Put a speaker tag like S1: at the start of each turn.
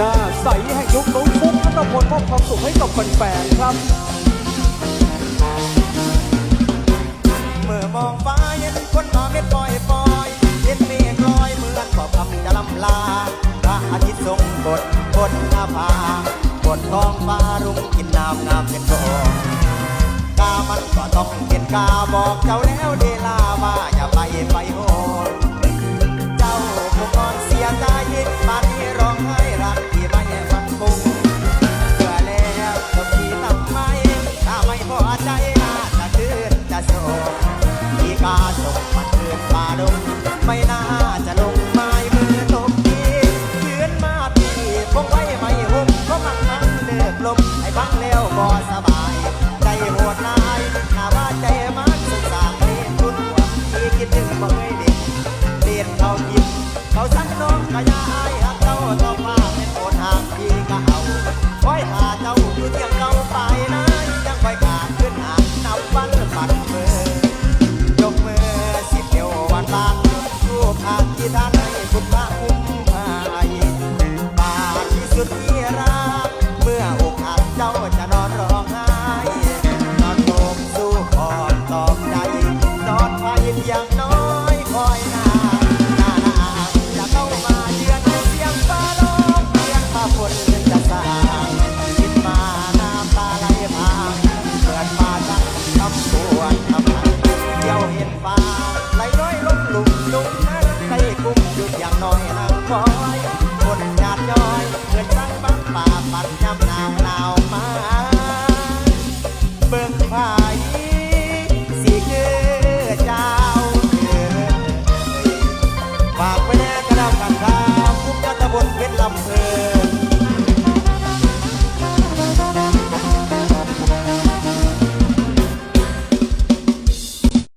S1: น่าใสแห่งยกต้นฟุกท่าตะพลมอบความสุขให้กับแฟนๆครับ
S2: เมื่อมองฟ้าเห็นคนมาเม็ดปล่อยปล่อยเห็นเมฆลอยเหมือนขอบคำจะลำลาพระอาทิตย์ทรงบทบนหน้าผาบนท้องฟ้ารุ่งกินน้ำงามเป็นทองกามันก็ต้องเป็นกาบอกเจ้าแล้วเดลาว่าอย่าไปไป กาส่งมันคืนป่าดงไม่น่าจะลงไม้มือตบทียืนมาพีคงไว้ไม่หุบก็มันมันเลิกลมให้พังแล้วก็สบาย ใจโหดนายหน้าว่าใจมันสงสารเรียนทุนหัวที่คิดถึงบ่เคยเด็กเรียนเขากินเขาสั่งน้องกะยาอายหักเจ้าต้องมาเป็ รูปอธิษฐานให้คุณพระคุ้มภัยบาทที่สุดที่รัก เมื่ออกหักเจ้าจะนอนร้องไห้ นอนโมมสู้ขอบตอบใจ นอนไฟอย่างน้อยคอยนาหน้าหน้าจะเข้ามาเยือนเสียงฟ้าร้องเสียงฟ้าฝนจะสางคิดมาน้ำตาไหลพางเปิดมาจังทำปวดทำไมเที่ยวเห็นฟ้าไหลน้อยลงหลุมลุม apart